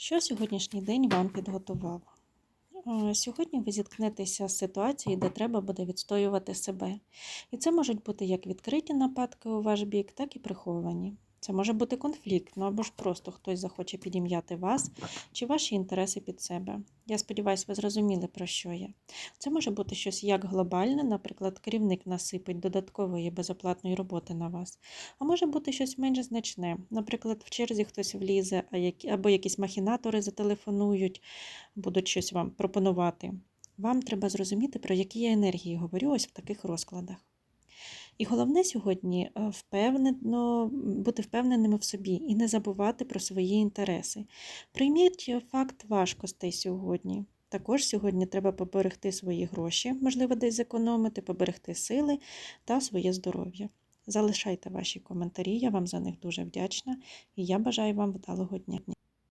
Що сьогоднішній день вам підготував? Сьогодні ви зіткнетеся з ситуацією, де треба буде відстоювати себе. І це можуть бути як відкриті нападки у ваш бік, так і приховані. Це може бути конфлікт, ну або ж просто хтось захоче підім'яти вас чи ваші інтереси під себе. Я сподіваюся, ви зрозуміли, про що я. Це може бути щось як глобальне, наприклад, керівник насипить додаткової безоплатної роботи на вас. А може бути щось менш значне. Наприклад, в черзі хтось влізе, або якісь махінатори зателефонують, будуть щось вам пропонувати. Вам треба зрозуміти, про які я енергії говорю ось в таких розкладах. І головне сьогодні е, впевнено, бути впевненими в собі і не забувати про свої інтереси. Прийміть е, факт важкостей сьогодні. Також сьогодні треба поберегти свої гроші, можливо, десь зекономити, поберегти сили та своє здоров'я. Залишайте ваші коментарі, я вам за них дуже вдячна і я бажаю вам вдалого дня.